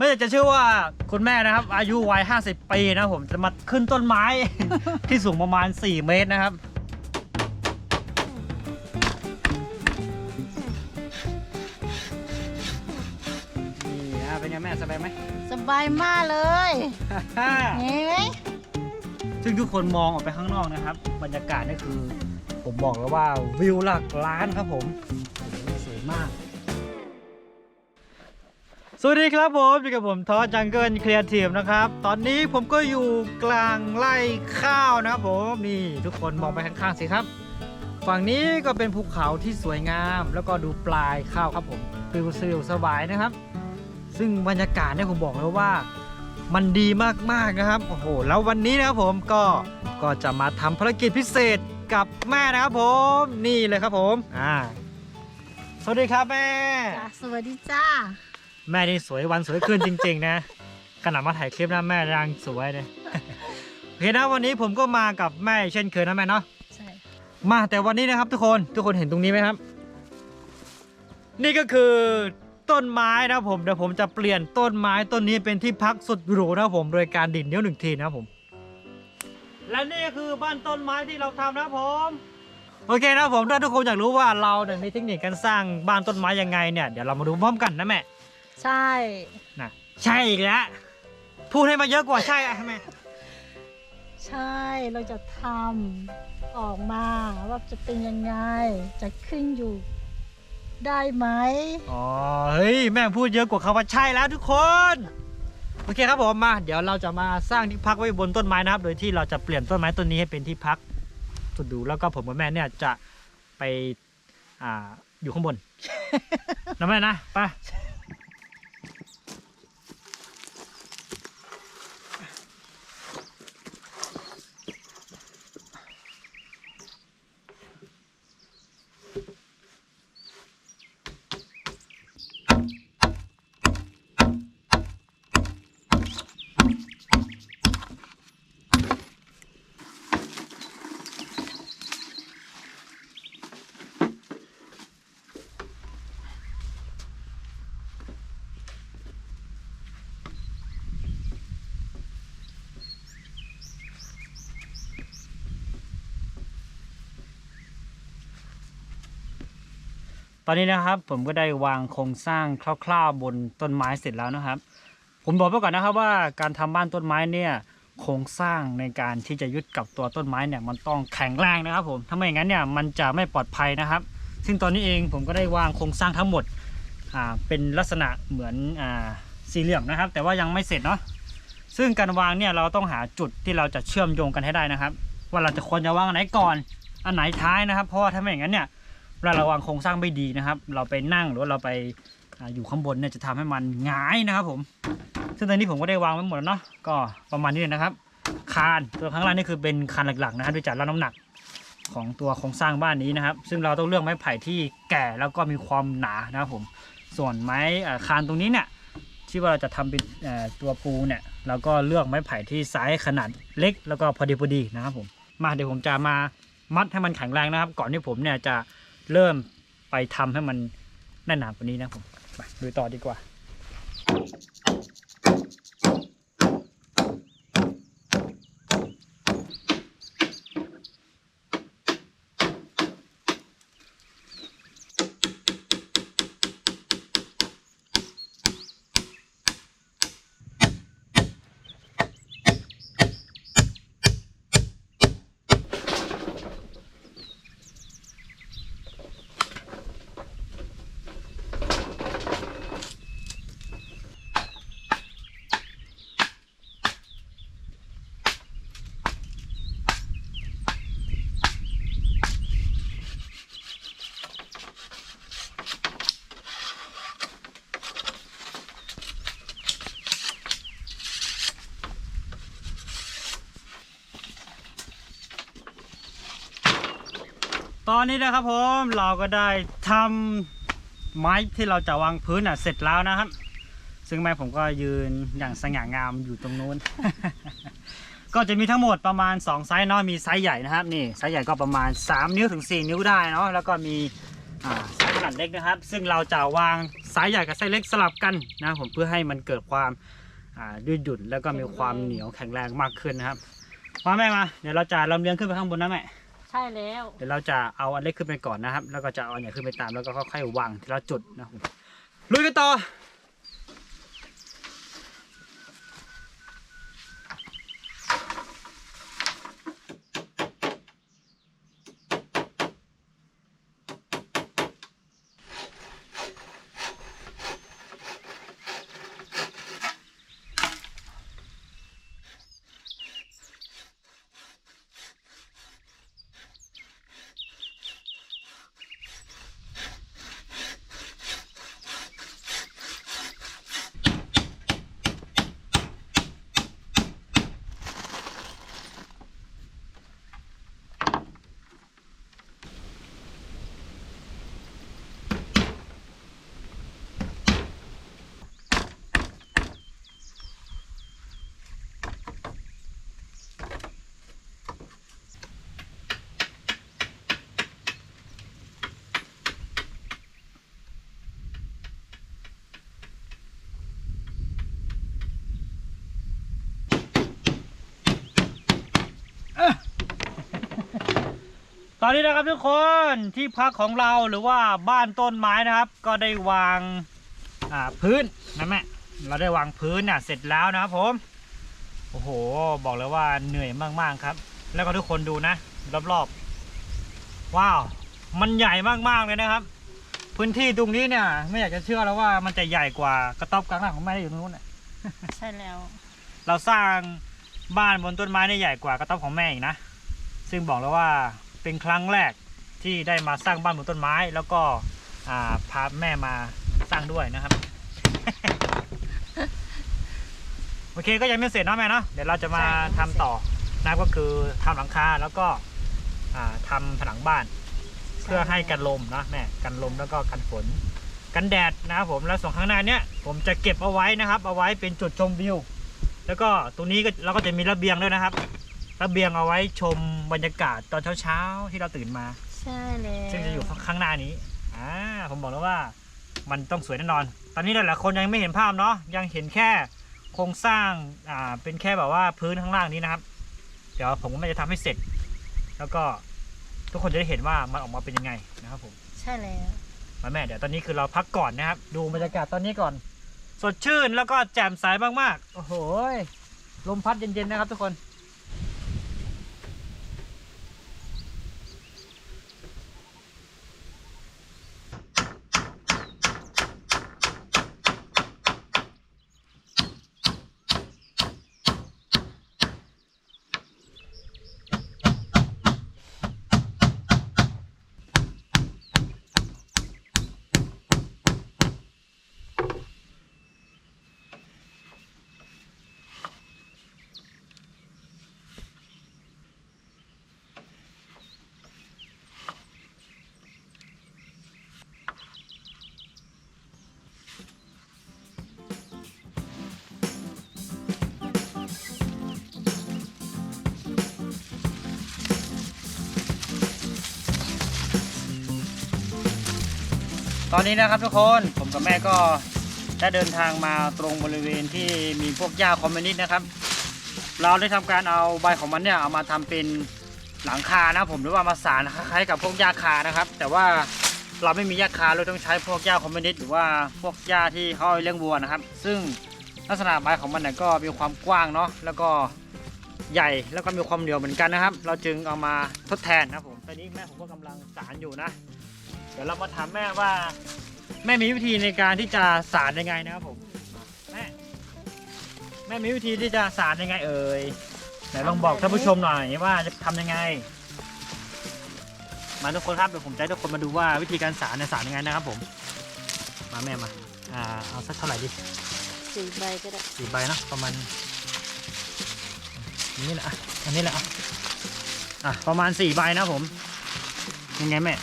ไม่อยากจะเชื่อว่าคุณแม่นะครับ อายุวัย 50 ปีนะครับผมจะมาขึ้นต้นไม้ ที่สูงประมาณ 4 เมตรนะครับ นี่นะเป็นไงแม่สบายไหม สบายมากเลยเห็นไหมซึ่งทุกคนมองออกไปข้างนอกนะครับ บรรยากาศนี่คือ ผมบอกแล้วว่าวิวหลักล้านครับผมโอ้โหสวยมาก สวัสดีครับผมอยู่กับผมทอจังเกิลครีเอทีฟนะครับ ตอนนี้ผมก็อยู่กลางไร่ข้าวนะครับผมนี่ทุกคนมองไปข้างๆสิครับ ฝั่งนี้ก็เป็นภูเขาที่สวยงาม แล้วก็ดูปลายข้าวครับผมฟิลซิลสบายนะครับ ซึ่งบรรยากาศเนี่ยผมบอกเลยว่ามันดีมากๆนะครับโอ้โหแล้ววันนี้นะครับผมก็ก็จะมาทำภารกิจพิเศษกับแม่นะครับผมนี่เลยครับผมอ่าสวัสดีครับแม่ จ้ะสวัสดีจ้า แม่นี่สวยวันสวยคืนจริง ๆ นะขนาดมาถ่ายคลิปนะแม่ยังสวยเลยโอเคนะวันนี้ผมก็มากับแม่เช่นเคยนะแม่เนาะใช่มาแต่วันนี้นะครับ ทุกคนทุกคนเห็นตรงนี้ไหมครับ นี่ก็คือต้นไม้นะครับผมเดี๋ยวผมจะเปลี่ยนต้นไม้ต้นนี้เป็นที่พักสุดหรูนะครับผมโดยการดิ่นนิ้วหนึ่งทีนะครับผม และนี่ก็คือบ้านต้นไม้ที่เราทำนะครับผมโอเคนะครับผมถ้าทุกคนอยากรู้ว่าเราเนี่ยมีเทคนิคการสร้างบ้านต้นไม้ยังไงเนี่ยเดี๋ยวเรามาดูพร้อมกันนะแม่ ใช่ นะใช่อีกแล้วพูดให้มาเยอะกว่าใช่อะแม่ใช่เราจะทำออกมาว่าจะเป็นยังไง จะขึ้นอยู่ได้ไหม อ๋อเฮ้ยแม่พูดเยอะกว่าคำว่าใช่แล้วทุกคน โอเคครับผมมา เดี๋ยวเราจะมาสร้างที่พักไว้บนต้นไม้นะครับ โดยที่เราจะเปลี่ยนต้นไม้ต้นนี้ให้เป็นที่พักสุดดูแล้วก็ผมกับแม่เนี่ยจะไปอ่าอยู่ข้างบน นะแม่นะไป อนนี้นะครับผมก็ได้วางโครงสร้างคร่าวๆบนต้นไม้เสร็จแล้วนะครับ ผมบอกไปก่อนนะครับว่าการทำบ้านต้นไม้เนี่ยโครงสร้างในการที่จะยึดกับตัวต้นไม้เนี่ยมันต้องแข็งแรงนะครับผมถ้าไม่อย่างนั้นเนี่ยมันจะไม่ปลอดภัยนะครับ ซึ่งตอนนี้เองผมก็ได้วางโครงสร้างทั้งหมดอ่าเป็นลักษณะเหมือนอ่าสี่เหลี่ยมนะครับ แต่ว่ายังไม่เสร็จเนาะซึ่งการวางเนี่ยเราต้องหาจุดที่เราจะเชื่อมโยงกันให้ได้นะครับ ว่าเราจะควรจะวางอันไหนก่อนอันไหนท้ายนะครับ เพราะว่าถ้าไม่อย่างนั้นเนี่ย เวลาราวางโครงสร้างไม่ดีนะครับ เราไปนั่งหรือว่าเราไปอาอยู่ข้างบนเนี่ยจะทำให้มันหงายนะครับผม ซึ่งตอนนี้ผมก็ได้วางไว้หมดแล้วเนาะก็ประมาณนี้เลยนะครับ คานตัวข้างล่างนี่คือเป็นคานหลักๆนะครับโดยจากรับน้ำหนักของตัวโครงสร้างบ้านนี้นะครับ ซึ่งเราต้องเลือกไม้ไผ่ที่แก่แล้วก็มีความหนานะครับผม ส่วนไม้คานตรงนี้เนี่ยที่ว่าเราจะทำเป็นตัวปูเนี่ยเราก็เลือกไม้ไผ่ที่ไซส์ขนาดเล็ก แล้วก็พอดีพอดีนะครับผมมาเดี๋ยวผมจะมามัดให้มันแข็งแรงนะครับ ก่อนที่ผมเนี่ยจะ เริ่มไปทำให้มันแน่นหนากว่านี้นะผมไปดูต่อดีกว่า ตอนนี้นะครับผมเราก็ได้ทำไม้ที่เราจะวางพื้นอะเสร็จแล้วนะครับ ซึ่งแม่ผมก็ยืนอย่างสง่างามอยู่ตรงนู้น ก็จะมีทั้งหมดประมาณ 2 ไซส์เนาะมีไซส์ใหญ่นะครับนี่ไซส์ใหญ่ก็ประมาณ 3 นิ้วถึง 4 นิ้วได้เนาะแล้วก็มีอ่าไซส์ขนาดเล็กนะครับ ซึ่งเราจะวางไซส์ใหญ่กับไซส์เล็กสลับกันนะผมเพื่อให้มันเกิดความอ่ยืดหยุ่นแล้วก็มีความเหนียวแข็งแรงมากขึ้นนะครับมาแม่มาเดี๋ยวเราจะลำเลียงขึ้นไปข้างบนนะแม่ ใช่แล้วเดี๋ยวเราจะเอาอันเล็กขึ้นไปก่อนนะครับ แล้วก็จะเอาอันใหญ่ขึ้นไปตามแล้วก็ค่อยๆวางทีละจุดนะครับลุยกันต่อ ตอนนี้นะครับทุกคนที่พักของเราหรือว่าบ้านต้นไม้นะครับ ก็ได้วางอ่าพื้นนะแม่เราได้วางพื้นน่ะเสร็จแล้วนะครับผมโอ้โห บอกเลยว่าเหนื่อยมากๆครับ แล้วก็ทุกคนดูนะรอบๆว้าว มันใหญ่มากๆเลยนะครับ พื้นที่ตรงนี้เนี่ย ไม่อยากจะเชื่อแล้วว่ามันจะใหญ่กว่ากระต๊อบกลางหลังของแม่ที่อยู่ตรงนู้นน่ะใช่แล้ว เราสร้างบ้านบนต้นไม้ได้ใหญ่กว่ากระต๊อบของแม่อีกนะซึ่งบอกแล้วว่า เป็นครั้งแรกที่ได้มาสร้างบ้านบนต้นไม้ แล้วก็อ่าพาแม่มาสร้างด้วยนะครับ โอเคก็ยังไม่เสร็จเนาะแม่เนาะเดี๋ยวเราจะมาทำต่อนะก็คือทำหลังคาแล้วก็อ่าทำผนังบ้าน เพื่อให้กันลมนะแม่กันลมแล้วก็กันฝน กันแดดนะครับผมแล้วส่วนข้างหน้าเนี้ยผมจะเก็บเอาไว้นะครับ เอาไว้เป็นจุดชมวิว แล้วก็ตรงนี้ก็เราก็จะมีระเบียงด้วยนะครับ ระเบียงเอาไว้ชมบรรยากาศตอนเช้าๆที่เราตื่นมา ใช่แล้วซึ่งจะอยู่ข้างหน้านี้อ่าผมบอกแล้วว่ามันต้องสวยแน่นอน ตอนนี้หลายๆคนยังไม่เห็นภาพเนาะยังเห็นแค่โครงสร้างอ่าเป็นแค่แบบว่าพื้นข้างล่างนี้นะครับ เดี๋ยวผมก็จะทำให้เสร็จ แล้วก็ทุกคนจะได้เห็นว่ามันออกมาเป็นยังไงนะครับผมใช่แล้วมาแม่เดี๋ยวตอนนี้คือเราพักก่อนนะครับ ดูบรรยากาศตอนนี้ก่อน สดชื่นแล้วก็แจ่มใสมากๆโอ้โหยลมพัดเย็นๆนะครับทุกคน ตอนนี้นะครับทุกคนผมกับแม่ก็ได้เดินทางมาตรงบริเวณที่มีพวกหญ้าคอมมิวนิสต์นะครับ เราได้ทำการเอาใบของมันเนี่ยเอามาทำเป็นหลังคานะผมหรือว่ามาสารคล้ายๆกับพวกหญ้าคานะครับ แต่ว่าเราไม่มีหญ้าคาเราต้องใช้พวกหญ้าคอมมิวนิสต์หรือว่าพวกหญ้าที่เขาเลี้ยงวัวนะครับ ซึ่งลักษณะใบของมันเนี่ยก็มีความกว้างเนาะแล้วก็ใหญ่แล้วก็มีความเหนียวเหมือนกันนะครับ เราจึงเอามาทดแทนนะผมตอนนี้แม่ผมก็กำลังสารอยู่นะ เดี๋ยวเรามาถามแม่ว่า แม่มีวิธีในการที่จะสารยังไงนะครับผมแม่แม่มีวิธีที่จะสารยังไง เอ่ยไหนลองบอกท่านผู้ชมหน่อยว่าจะทำยังไง มาทุกคนครับเดี๋ยวผมจะให้ทุกคนมาดูว่าวิธีการสารเนี่ยสารยังไงนะครับผม มาแม่มาอ่าเอาสักเท่าไหร่ดี สี่ใบก็ได้สี่ใบเนอะประมาณอันนี้แหละอะอันนี้แหละอะอะประมาณสี่ใบนะผมยังไงแม่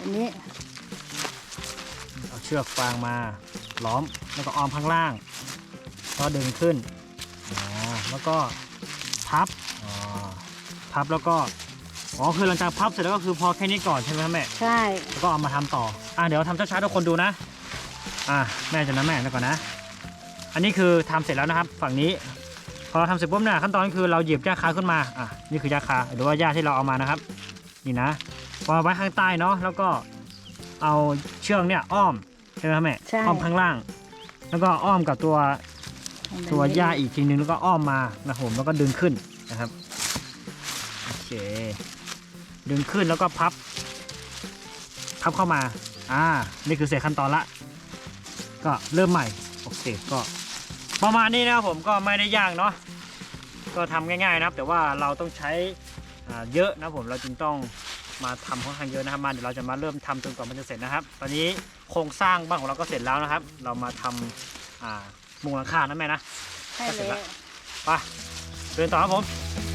อันนี้ เอาเชือกฟางมาล้อมแล้วก็ออมข้างล่าง ก็ดึงขึ้นอ๋อแล้วก็พับอ๋อพับแล้วก็อ๋อคือหลังจากพับเสร็จแล้วก็คือพอแค่นี้ก่อนใช่ไหมครับแม่ใช่แล้วก็เอามาทำต่ออะเดี๋ยวทำช้าๆทุกคนดูนะอะแม่จะนะแม่แล้วก่อนนะ อันนี้คือทำเสร็จแล้วนะครับ ฝั่งนี้ พอเราทำเสร็จปุ๊บเนี่ยขั้นตอนคือเราหยิบหญ้าคาขึ้นมาอะนี่คือหญ้าคาหรือว่าหญ้าที่เราเอามานะครับ นี่นะ วางไว้ข้างใต้เนาะแล้วก็เอาเชือกเนี่ยอ้อมใช่ไหมครับแม่ใช่ อ้อมข้างล่าง แล้วก็อ้อมกับตัวตัวหญ้าอีกทีนึงแล้วก็อ้อมมานะครับผมแล้วก็ดึงขึ้นนะครับโอเคดึงขึ้นแล้วก็พับ พับเข้ามาอ่านี่คือเสร็จขั้นตอนละ ก็เริ่มใหม่โอเคก็ ประมาณนี้นะครับผมก็ไม่ได้ยากเนาะก็ทำง่ายๆนะครับ แต่ว่าเราต้องใช้อ่าเยอะนะครับผมเราจึงต้อง มาทำค่อนข้างเยอะนะครับมาเดี๋ยวเราจะมาเริ่มทำจนกว่ามันจะเสร็จนะครับ ตอนนี้โครงสร้างบ้านของเราก็เสร็จแล้วนะครับ เรามาทำอ่ามุงหลังคานะแม่นะใช่แล้วไปเดินต่อครับผม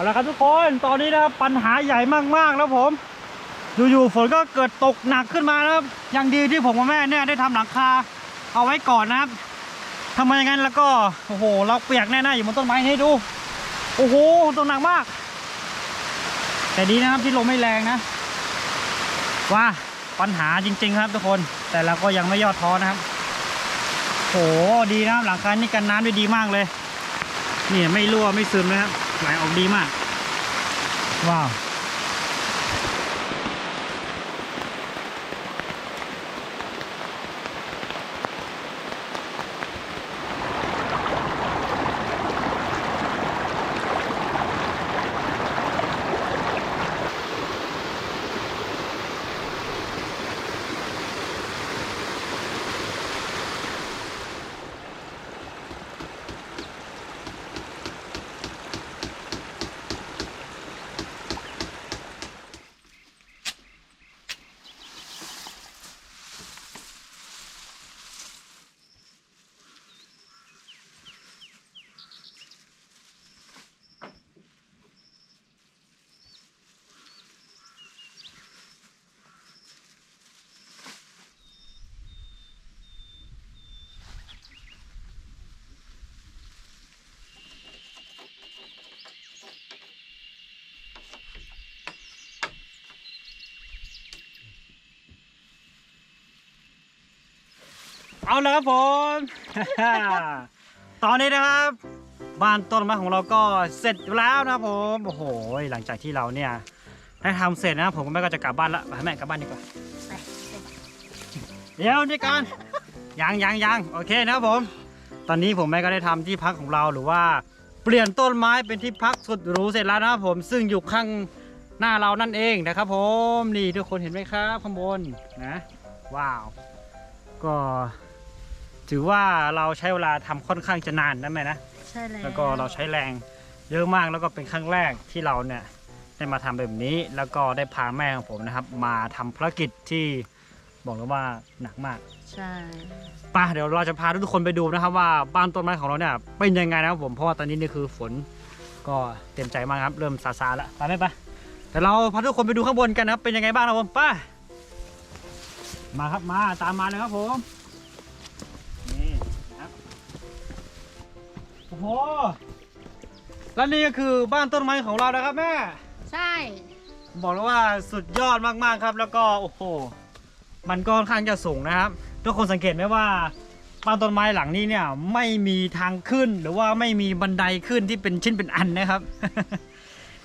เอาละครับทุกคนตอนนี้นะครับปัญหาใหญ่มากๆแล้วผมอยู่ๆฝนก็เกิดตกหนักขึ้นมานะครับยังดีที่ผมกับแม่เนี่ยได้ทำหลังคาเอาไว้ก่อนนะครับทำไมอย่างนั้นแล้วก็โอ้โห เราเปียกแน่ๆอยู่บนต้นไม้นี่ดู โอ้โหตกหนักมาก แต่ดีนะครับที่ลมไม่แรงนะว่าปัญหาจริง ๆ ครับทุกคนแต่เราก็ยังไม่ย่อท้อนะครับโหดีนะครับหลังคานี่กันน้ำได้ดีมากเลยนี่ไม่รั่วไม่ซึมนะครับ ไหลออกดีมาก ว้าว เอาละครับผม ตอนนี้นะครับ บ้านต้นไม้ของเราก็เสร็จแล้วนะครับผมโอ้โหหลังจากที่เราเนี่ยได้ทำเสร็จนะผมก็แม่ก็จะกลับบ้านละไปแม่กลับบ้านดีกว่าเดี๋ยวนี่กันยังยังยังโอเคนะครับผม ตอนนี้ผมแม่ก็ได้ทำที่พักของเราหรือว่าเปลี่ยนต้นไม้เป็นที่พักสุดหรูเสร็จแล้วนะครับผมซึ่งอยู่ข้างหน้าเรานั่นเองนะครับ ผมนี่ทุกคนเห็นไหมครับข้างบนนะ ว้าว ก็ ถือว่าเราใช้เวลาทำค่อนข้างจะนานนะแม่นะใช่แล้วแล้วก็เราใช้แรงเยอะมากแล้วก็เป็นครั้งแรกที่เราเนี่ยได้มาทำแบบนี้ แล้วก็ได้พาแม่ของผมนะครับ มาทำภารกิจที่บอกเลยว่าหนักมากใช่ไป่ะเดี๋ยวเราจะพาทุกคนไปดูนะครับ ว่าบ้านต้นไม้ของเราเนี่ยเป็นยังไงนะครับผมเพราะว่าตอนนี้นี่คือฝนก็เต็มใจมากครับ เริ่มซาซาๆแล้วไปไหมไปแต่เราพาทุกคนไปดูข้างบนกันนะครับ เป็นยังไงบ้างนะครับผมไป้ามาครับมาตามมาเลยครับผม โอ้โหแล้วนี่ก็คือบ้านต้นไม้ของเรานะครับแม่ ใช่ บอกเลยว่าสุดยอดมากๆครับ แล้วก็โอ้โห มันก็ค่อนข้างจะสูงนะครับ ทุกคนสังเกตไหมว่าบ้านต้นไม้หลังนี้เนี่ยไม่มีทางขึ้นหรือว่าไม่มีบันไดขึ้นที่เป็นชิ้นเป็นอันนะครับ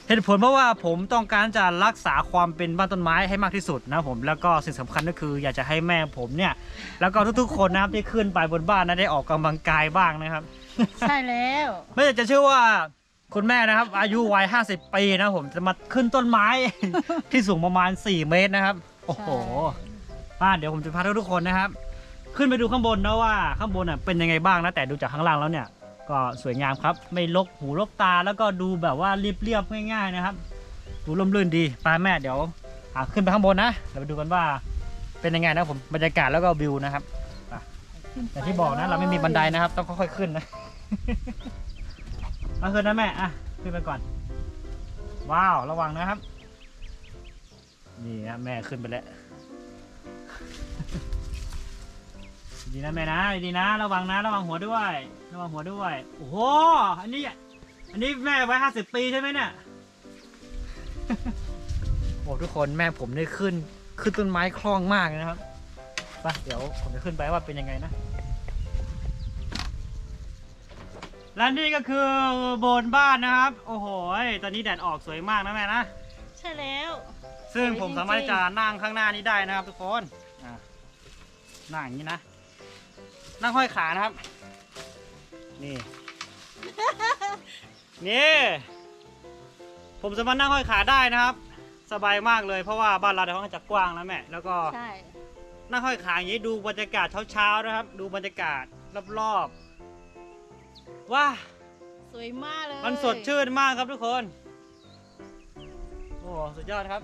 เหตุผลเพราะว่าผมต้องการจะรักษาความเป็นบ้านต้นไม้ให้มากที่สุดนะครับผมแล้วก็สิ่งสำคัญก็คืออยากจะให้แม่ผมเนี่ย แล้วก็ทุกๆคนนะครับที่ขึ้นไปบนบ้านนะได้ออกกำลังกายบ้างนะครับ ใช่แล้ว ไม่อยากจะเชื่อว่าคุณแม่นะครับ อายุวัย50 ปีนะผมจะมาขึ้นต้นไม้ ที่สูงประมาณ 4 เมตรนะครับ โอ้โหป้าเดี๋ยวผมจะพาทุกคนนะครับ ขึ้นไปดูข้างบนนะว่าข้างบนอะเป็นยังไงบ้างนะแต่ดูจากข้างล่างแล้วเนี่ย ก็สวยงามครับ ไม่ลกหูลกตาแล้วก็ดูแบบว่าเรียบๆง่าย ๆนะครับ ดูร่มรื่นดีป้าแม่เดี๋ยวขึ้นไปข้างบนนะเราไปดูกันว่าเป็นยังไงนะผมบรรยากาศแล้วก็วิวนะครับแต่ที่บอกนะเราไม่มีบันไดนะครับ ต้องค่อยๆขึ้นนะ เอาขึ้นนะแม่ อะ ขึ้นไปก่อน ว้าว ระวังนะครับ นี่นะแม่ขึ้นไปแล้ว ดีนะแม่นะ ดีนะ ระวังนะ ระวังหัวด้วย ระวังหัวด้วย โอ้โห อันนี้ อันนี้แม่ไว้ห้าสิบปีใช่ไหมเนี่ย โอ้ทุกคนแม่ผมได้ขึ้น ขึ้นต้นไม้คล่องมากเลยนะครับ ไป เดี๋ยวผมจะขึ้นไปว่าเป็นยังไงนะ และนี่ก็คือโบนบ้านนะครับ โอ้โหตอนนี้แดดออกสวยมากนะแม่นะ ใช่แล้ว ซึ่งสวยผมสามารถจริงๆจะนั่งข้างหน้านี้ได้นะครับทุกคนอะนั่งอย่างนี้นะ นั่งห้อยขานะครับ นี่ นี่ ผมสามารถนั่งห้อยขาได้นะครับ สบายมากเลยเพราะว่าบ้านเราเดี๋ยวค่อนข้างจะกว้างนะแม่แล้วก็ ใช่ นั่งห้อยขาอย่างนี้ดูบรรยากาศเช้าๆนะครับ ดูบรรยากาศรอบๆ ว้าสวยมากเลยมันสดชื่นมากครับทุกคน โอ้สุดยอดครับ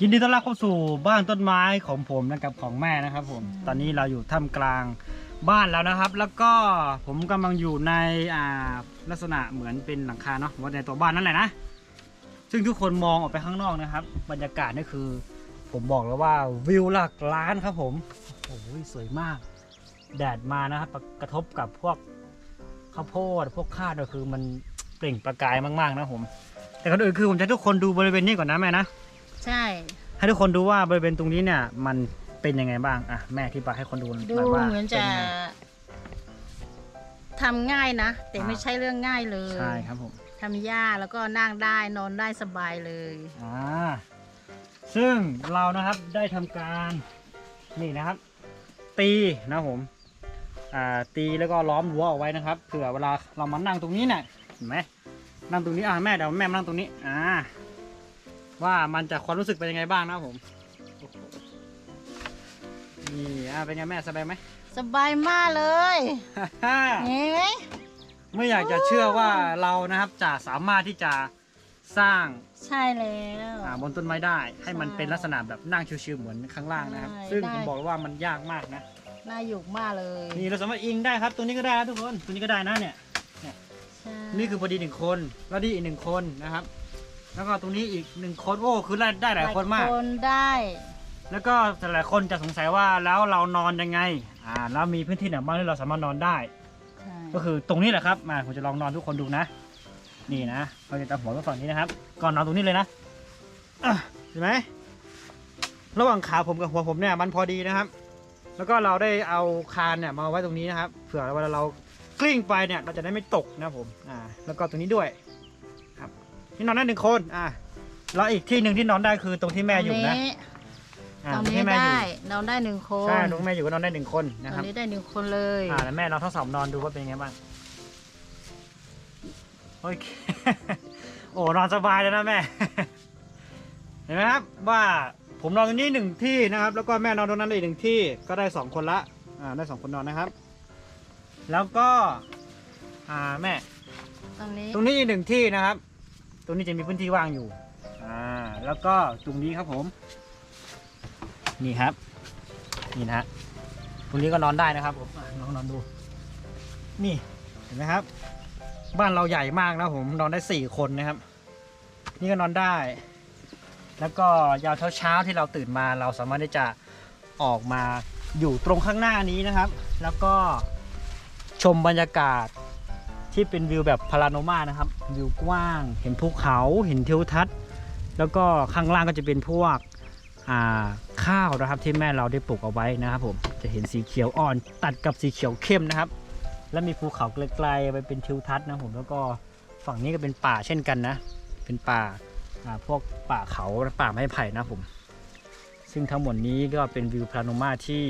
ยินดีต้อนรับเข้าสู่บ้านต้นไม้ของผมและกับของแม่นะครับผมตอนนี้เราอยู่ท่ามกลางบ้านแล้วนะครับ แล้วก็ผมกำลังอยู่ในอ่าลักษณะเหมือนเป็นหลังคาเนาะว่าในตัวบ้านนั่นแหละนะซึ่งทุกคนมองออกไปข้างนอกนะครับ บรรยากาศนี่คือ ผมบอกแล้วว่าวิวหลักล้านครับผมโอ้โหสวยมาก แดดมานะครับกระทบกับพวก ข้าวโพดพวกข้าวก็คือมันเปล่งประกายมากๆนะผม แต่ก่อนอื่นคือผมจะให้ทุกคนดูบริเวณนี้ก่อนนะแม่นะใช่ ให้ทุกคนดูว่าบริเวณตรงนี้เนี่ย มันเป็นยังไงบ้างอะแม่ที่บายให้คนดูดูหน่อยว่าเหมือนจะป็ยังไงทำง่ายนะ แต่อ่าไม่ใช่เรื่องง่ายเลยใช่ครับผม ทำยากแล้วก็นั่งได้นอนได้สบายเลย อ่าซึ่งเรานะครับได้ทำการนี่นะครับ ตีนะครับผมอ่า ตีแล้วก็ล้อมรั้วเอาไว้นะครับเผื่อเวลาเรามานั่งตรงนี้เนี่ยเห็นไหมนั่งตรงนี้อะแม่เดี๋ยวแม่มานั่งตรงนี้อ่าว่ามันจะความรู้สึกเป็นยังไงบ้างนะครับผมโอ้โหนี่อ่าเป็นไงแม่สบายไหมสบายมากเลยเห็นไหมไม่อยากจะเชื่อว่าเรานะครับจะสามารถที่จะสร้างใช่แล้วอ่าบนต้นไม้ได้ ให้มันใช่เป็นลักษณะแบบนั่งชิวๆเหมือนข้างล่างนะครับใช่ซึ่งได้ผมบอกเลยว่ามันยากมากนะ น่าอยู่มากเลย นี่เราสามารถอิงได้ครับ ตัวนี้ก็ได้นะทุกคน ตัวนี้ก็ได้นะเนี่ย ใช่นี่คือพอดีหนึ่งคนแล้วนี่อีกหนึ่งคนนะครับ แล้วก็ตรงนี้อีกหนึ่งคนโอ้คือได้ได้หลายคนมาก คนได้ แล้วก็แต่หลายคนจะสงสัยว่าแล้วเรานอนยังไง อ่า แล้วมีพื้นที่ไหนบ้างที่เราสามารถนอนได้ ใช่ ก็คือตรงนี้แหละครับ มาผมจะลองนอนทุกคนดูนะ นี่นะเราจะตามหัวไปฝั่งนี้นะครับ ก่อนนอนตรงนี้เลยนะอะเห็นไหม ระหว่างขาผมกับหัวผมเนี่ยมันพอดีนะครับ แล้วก็เราได้เอาคานเนี่ยมาไว้ตรงนี้นะครับเผื่อเวลาเรากลิ้งไปเนี่ยเราจะได้ไม่ตกนะครับผมอ่าแล้วก็ตรงนี้ด้วยครับที่นอนได้หนึ่งคนอ่าแล้วอีกที่หนึ่งที่นอนได้คือตรงที่แม่อยู่นะอ่าตรงตรงนี้ที่แม่อได้ยู่นอนได้หนึ่งคนใช่ตรงที่แม่อยู่ก็นอนได้หนึ่งคนตนะรครับงนี้ได้หนึ่งคนเลยอ่าแล้วแม่ลองทดสอบนอนดูว่าเป็นยังไงบ้างโอเค โอ้นอนสบายแล้วนะแม่ เห็นไหมครับว่า ผมนอนตรงนี้หนึ่งที่นะครับ แล้วก็แม่นอนตรงนั้นอีกหนึ่งที่ก็ได้สองคนละอ่าได้สองคนนอนนะครับ แล้วก็อ่าแม่ ตรงนี้ตรงนี้อีกหนึ่งที่นะครับ ตรงนี้จะมีพื้นที่ว่างอยู่อ่าแล้วก็ตรงนี้ครับผม นี่ครับ นี่นะฮะตรงนี้ก็นอนได้นะครับผมอะลองนอนดู นี่เห็นไหมครับ บ้านเราใหญ่มากนะผมนอนได้สี่คนนะครับ นี่ก็นอนได้ แล้วก็ยามเช้าๆที่เราตื่นมาเราสามารถที่จะออกมาอยู่ตรงข้างหน้านี้นะครับ แล้วก็ชมบรรยากาศที่เป็นวิวแบบพาราโนมานะครับวิวกว้างเห็นภูเขาเห็นทิวทัศน์ แล้วก็ข้างล่างก็จะเป็นพวกข้าวนะครับที่แม่เราได้ปลูกเอาไว้นะครับผมจะเห็นสีเขียวอ่อนตัดกับสีเขียวเข้มนะครับ แล้วมีภูเขาไกลๆไปเป็นทิวทัศน์นะผมแล้วก็ฝั่งนี้ก็เป็นป่าเช่นกันนะ เป็นป่า พวกป่าเขาป่าไม้ไผ่นะผม ซึ่งทั้งหมดนี้ก็เป็นวิวพาราโนมาที่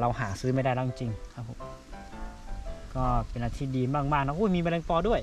เราหาซื้อไม่ได้แล้วจริงครับผมก็เป็นอะไรที่ดีมากๆนะอุ้ยมีแมลงปอด้วย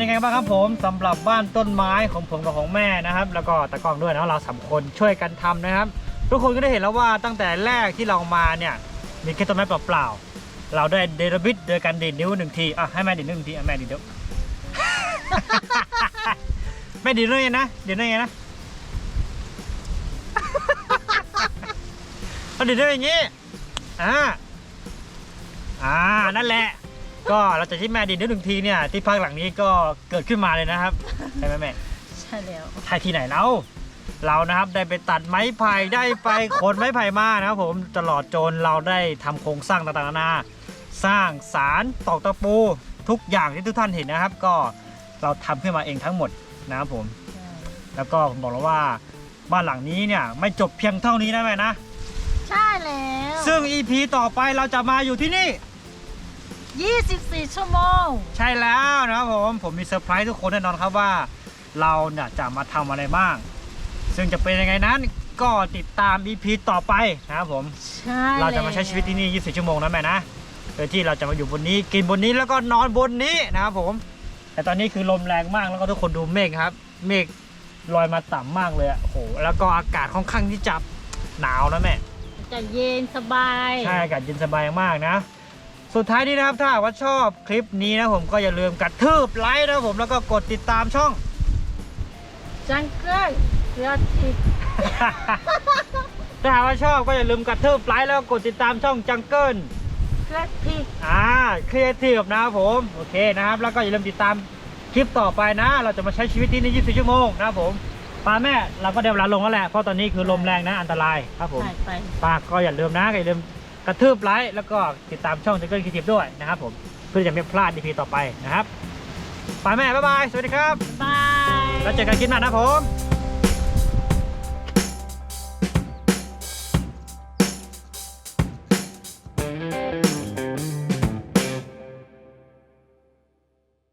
ยังไงบ้างครับผมสำหรับบ้านต้นไม้ของผมกับของแม่นะครับ แล้วก็ตะกล้องด้วยนะเราสามคนช่วยกันทำนะครับ ทุกคนก็ได้เห็นแล้วว่าตั้งแต่แรกที่เรามาเนี่ยมีแค่ต้นไม้เปล่าๆเราได้เดรบิดโดยการดีดนิ้วหนึ่งทีอะให้แม่ดีดนิ้วหนึ่งทีอะแม่ดีดนิ้วแม่ดีดนิ้วยังไงนะดีดนิ้วยังไงนะเอาดีดนิ้วอย่างงี้อ่าอ่านั่นแหละ ก็เราจะที่แม่ดีดนิ้วหนึ่งทีเนี่ยที่พักหลังนี้ก็เกิดขึ้นมาเลยนะครับใช่ไหมแม่ใช่แล้วถ่ายที่ไหนแล้วเรานะครับได้ไปตัดไม้ไผ่ได้ไปขนไม้ไผ่มานะครับผมตลอดจนเราได้ทำโครงสร้างต่างๆนานาสร้างสารตอกตะปูทุกอย่างที่ทุกท่านเห็นนะครับ ก็เราทำขึ้นมาเองทั้งหมดนะครับผม แล้วก็ผมบอกแล้วว่าบ้านหลังนี้เนี่ยไม่จบเพียงเท่านี้นะแม่นะ ใช่แล้ว ซึ่ง EP ต่อไปเราจะมาอยู่ที่นี่ 24 ชั่วโมง ใช่แล้วนะครับผม ผมมีเซอร์ไพรส์ทุกคนแน่นอนครับว่า เราเนี่ยจะมาทำอะไรบ้าง ซึ่งจะเป็นยังไงนั้นก็ติดตาม EP ต่อไปนะครับผม ใช่เราจะมาใช้ชีวิตที่นี่ 24 ชั่วโมงนะแม่นะ โดยที่เราจะมาอยู่บนนี้กินบนนี้แล้วก็นอนบนนี้นะครับผม แต่ตอนนี้คือลมแรงมากแล้วก็ทุกคนดูเมฆครับ เมฆลอยมาต่ำมากเลยอะโอ้โห แล้วก็อากาศค่อนข้างที่จะหนาวนะแม่ จะเย็นสบาย ใช่อากาศเย็นสบายมากนะ สุดท้ายนี้นะครับถ้าหากว่าชอบคลิปนี้นะผมก็อย่าลืมกระทืบไลค์นะครับผมแล้วก็กดติดตามช่อง จังเกิลเรือทิพถ้าหากว่าชอบก็อย่าลืมกระทืบไลค์แล้วก็กดติดตามช่องจังเกิลเรือทิพอ่าครีเอทีฟนะครับผมโอเคนะครับ แล้วก็อย่าลืมติดตามคลิปต่อไปนะ เราจะมาใช้ชีวิตที่นี่24ชั่วโมงนะครับผมป้าแม่เราก็เดี๋ยวเวลาลงแล้วแหละเพราะตอนนี้คือลมแรงนะอันตรายครับผมใช่ไปป้าก็อย่าลืมนะอย่าลืม กระทืบไลค์แล้วก็ติดตามช่องจังเกิลครีเอทีฟด้วยนะครับผมเพื่อจะไม่พลาด EP ต่อไปนะครับป้าแม่บ๊ายบาย สวัสดีครับ บาย แล้วเจอกันคลิปหน้านะผม